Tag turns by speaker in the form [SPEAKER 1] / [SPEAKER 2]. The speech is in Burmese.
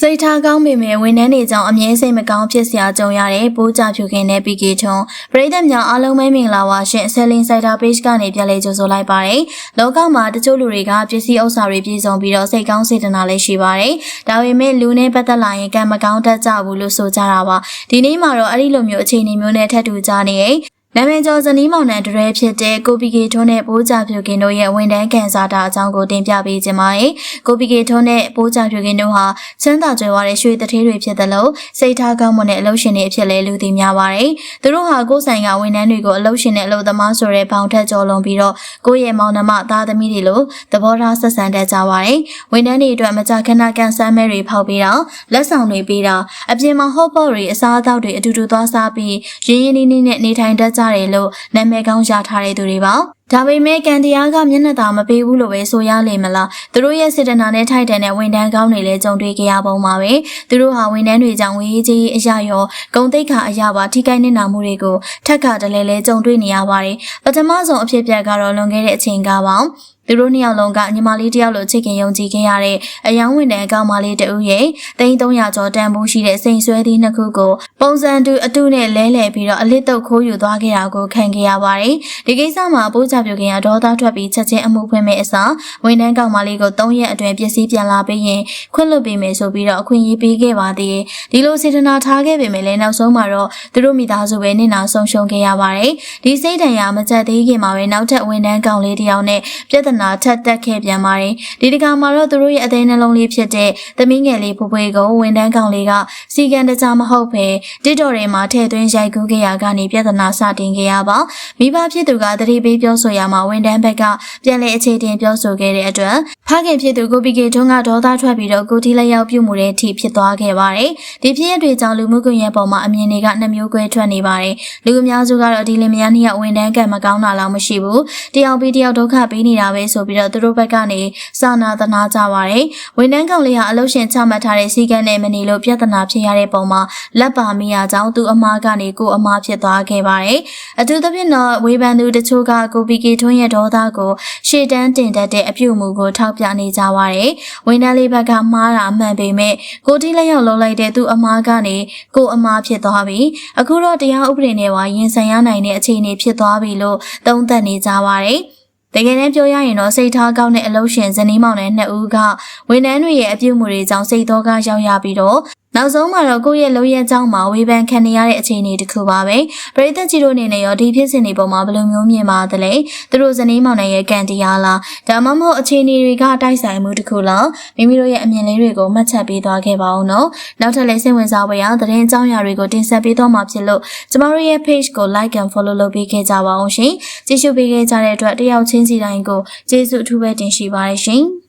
[SPEAKER 1] စိတ်ထားကောင်းပေမဲ့ဝန်ထမ်းတွေကြောင့်အမြဲစိတ်မကောင်းဖြစ်စရာကြုံရတဲ့ပိုးကြဖြူခင်းတဲ့ PK ထုံပရိသတ်များအားလုံးပဲမင်္ဂလာပါရှင်ဆယ်လင်းစိုက်တာ page ကနေပြန်လည်ကြိုဆိုလိုက်ပါတယ်လောကမှာတချို့လူတွေကပစ္စည်းဥစ္စာတွေပြည်စုံပြီးတော့စိတ်ကောင်းစေတနာလည်းရှိပါတယ်ဒါပေမဲ့လူနဲ့ပတ်သက်လာရင်ကံမကောင်းတတ်ကြဘူးလို့ဆိုကြတာပါဒီနေ့မှာတော့အဲ့ဒီလိုမျိုးအခြေအနေမျိုးနဲ့ထပ်တူကြနေတဲ့ နာမည်ကျော်ဇနီးမောင်နှံတရဲဖြစ်တဲ့ကိုပီကေထွန်းနဲ့ပိုးကြဖြူကင်တို့ရဲ့ဝန်ထမ်းကန်စားတာအကြောင်းကိုတင်ပြပေးခြင်းပါတယ်။ကိုပီကေထွန်းနဲ့ပိုးကြဖြူကင်တို့ဟာချမ်းသာကြွယ်ဝတဲ့ရွှေတထေးတွေဖြစ်သလိုစိတ်ထားကောင်းမွန်တဲ့အလုပ်ရှင်တွေအဖြစ်လည်းလူသိများပါတယ်။သူတို့ဟာကိုယ်ဆိုင်ကဝန်ထမ်းတွေကိုအလုပ်ရှင်နဲ့အလုပ်သမားဆိုတဲ့ဘောင်ထက်ကျော်လွန်ပြီးတော့ကိုယ့်ရဲ့မောင်နှမသားသမီးတွေလိုသဘောထားဆက်ဆံတတ်ကြပါတယ်။ဝန်ထမ်းတွေအတွက်မကြာခဏကန်ဆန်းမဲတွေဖောက်ပေးတာလက်ဆောင်တွေပေးတာအပြင်မှာဟော့ပေါ့တွေအစားအသောက်တွေအတူတူသွားစားပြီးရင်းရင်းနှီးနှီးနဲ့နေထိုင်တတ်ကြတယ်လို့နာမည်ကောင်းရထားတဲ့သူတွေပါဒါပေမဲ့ကန်တရားကမျက်နှာသာမပေးဘူးလို့ပဲဆိုရလိမ့်မလားသူတို့ရဲ့စေတနာနဲ့ထိုက်တန်တဲ့ဝန်ထမ်းကောင်းတွေလည်းကြုံတွေ့ကြရပုံပါပဲသူတို့ဟာဝန်ထမ်းတွေကြောင့်ဝေးကြီးအရာရောဂုံတိတ်ခါအရာပါထိခိုက်နေတာမှုတွေကိုထက်ခါတလဲလဲကြုံတွေ့နေရပါတယ်ပထမဆုံးအဖြစ်ပြက်ကတော့လွန်ခဲ့တဲ့အချိန်ကပါသူတို့နှစ်ယောက်လုံးကညီမလေးတယောက်လိုချစ်ခင်ယုံကြည်ခဲ့ရတဲ့အယောင်ဝင်တဲ့အကောင်မလေးတဦးရဲ့သိန်း300ကျော်တန်ဖိုးရှိတဲ့စိန်ဆွဲသီးနှစ်ခုကိုပုံစံတူအတုနဲ့လဲလှယ်ပြီးတော့အလစ်တုပ်ခိုးယူသွားခဲ့တာကိုခံခဲ့ရပါတယ်။ဒီကိစ္စမှာပိုးချပြုတ်ခင်ကဒေါသထွက်ပြီးချက်ချင်းအမှုဖွင့်မဲ့အစားဝန်ထမ်းကောင်မလေးကို3ရက်အတွင်းပစ္စည်းပြန်လာပေးရင်ခွင့်လွှတ်ပေးမယ်ဆိုပြီးတော့အခွင့်အရေးပေးခဲ့ပါသေးတယ်။ဒီလိုစေတနာထားခဲ့ပေမဲ့လည်းနောက်ဆုံးမှာတော့သူတို့မိသားစုပဲနစ်နာဆုံးရှုံးခဲ့ရပါတယ်။ဒီစိတ်ဒဏ်ရာမကြက်သေးခင်မှာပဲနောက်ထပ်ဝန်ထမ်းကောင်လေးတစ်ယောက်နဲ့ပြဿနာထပ်တက်ခဲ့ပြန်ပါတယ်။ဒီတခါမှာတော့သူတို့ရဲ့အသေးနှလုံးလေးဖြစ်တဲ့သမီးငယ်လေးဖွဖွေကိုဝန်ထမ်းကောင်လေးကစီကံတကြားမဟုတ်ပဲတစ်တော်တွေမှာထည့်သွင်းရိုက်ကူးခဲ့ရကနေပြဿနာစတင်ခဲ့ရပါမိဘဖြစ်သူကတတိပေးပြောဆိုရမှာဝန်ထမ်းဘက်ကပြန်လည်အခြေတင်ပြောဆိုခဲ့တဲ့အတွက်ဖခင်ဖြစ်သူကိုပီကေထွန်းကဒေါသထွက်ပြီးတော့ကိုတီလက်ရောက်ပြုတ်မှုတဲ့အထိဖြစ်သွားခဲ့ပါတယ်။ဒီဖြစ်ရပ်တွေကြောင့်လူမှုကွန်ရက်ပေါ်မှာအမြင်တွေကနှမျိုးကွဲထွက်နေပါတယ်။လူအများစုကတော့ဒီလင်မယားနှစ်ယောက်ဝန်ထမ်းကံမကောင်းတာလောက်မရှိဘူး။တယောက်ပြီးတယောက်ဒုက္ခပေးနေတာပဲဆိုပြီးတော့သူတို့ဘက်ကနေစာနာသနာကြပါတယ်။ဝန်ထမ်းကောင်လေးဟာအလုပ်ရှင်ချမှတ်ထားတဲ့စီကံနဲ့မနေလို့ပြဿနာဖြစ်ရတဲ့ပုံမှာလက်ပါမိရကြောင်းသူအမားကနေကိုအမားဖြစ်သွားခဲ့ပါတယ်။အထူးသဖြင့်တော့ဝေဖန်သူတချို့ကကိုပီကေထွန်းရဲ့ဒေါသကိုရှေ့တန်းတင်တတ်တဲ့အပြုအမူကိုထောက်ပြနေကြပါတယ်။ဝန်ထမ်းလေးဘက်ကမှားတာမှန်ပေမဲ့ကိုတိလက်ရောက်လုံးလိုက်တဲ့သူအမားကနေကိုအမားဖြစ်သွားပြီ။အခုတော့တရားဥပဒေနဲ့ဝါရင်ဆိုင်ရနိုင်တဲ့အခြေအနေဖြစ်သွားပြီလို့သုံးသပ်နေကြပါတယ်။ တကယ်တမ်းပြောရရင်တော့စိတ်ထားကောင်းတဲ့အလုပ်ရှင်ဇနီးမောင်နဲ့နှစ်ဦးကဝန်ထမ်းတွေရဲ့အပြုအမူတွေကြောင့်စိတ်သောကရောက်ရပြီးတော့ နောက်ဆုံးမှာတော့ကိုယ့်ရဲ့လုံရဲ့အကြောင်းမှာဝေဖန်ခံနေရတဲ့အခြေအနေတစ်ခုပါပဲပရိသတ်ကြီးတို့အနေနဲ့ရောဒီဖြစ်စဉ်တွေပေါ်မှာဘယ်လိုမျိုးမြင်ပါသလဲသူတို့ဇနီးမောင်နှံရဲ့ကံတရားလားဒါမှမဟုတ်အခြေအနေတွေကတိုက်ဆိုင်မှုတစ်ခုလားမိမိတို့ရဲ့အမြင်လေးတွေကိုမှတ်ချက်ပေးသွားခဲ့ပါဦးနော်နောက်ထပ်လည်းစိတ်ဝင်စားဖွယ်ရာသတင်းအကြောင်းအရာတွေကိုတင်ဆက်ပေးသွားမှာဖြစ်လို့ကျမတို့ရဲ့ page ကို like and follow လုပ်ပေးခဲ့ကြပါအောင်ရှင်ကြည့်ရှုပေးခဲ့ကြတဲ့အတွက်တယောက်ချင်းစီတိုင်းကိုကျေးဇူးအထူးပဲတင်ရှိပါတယ်ရှင်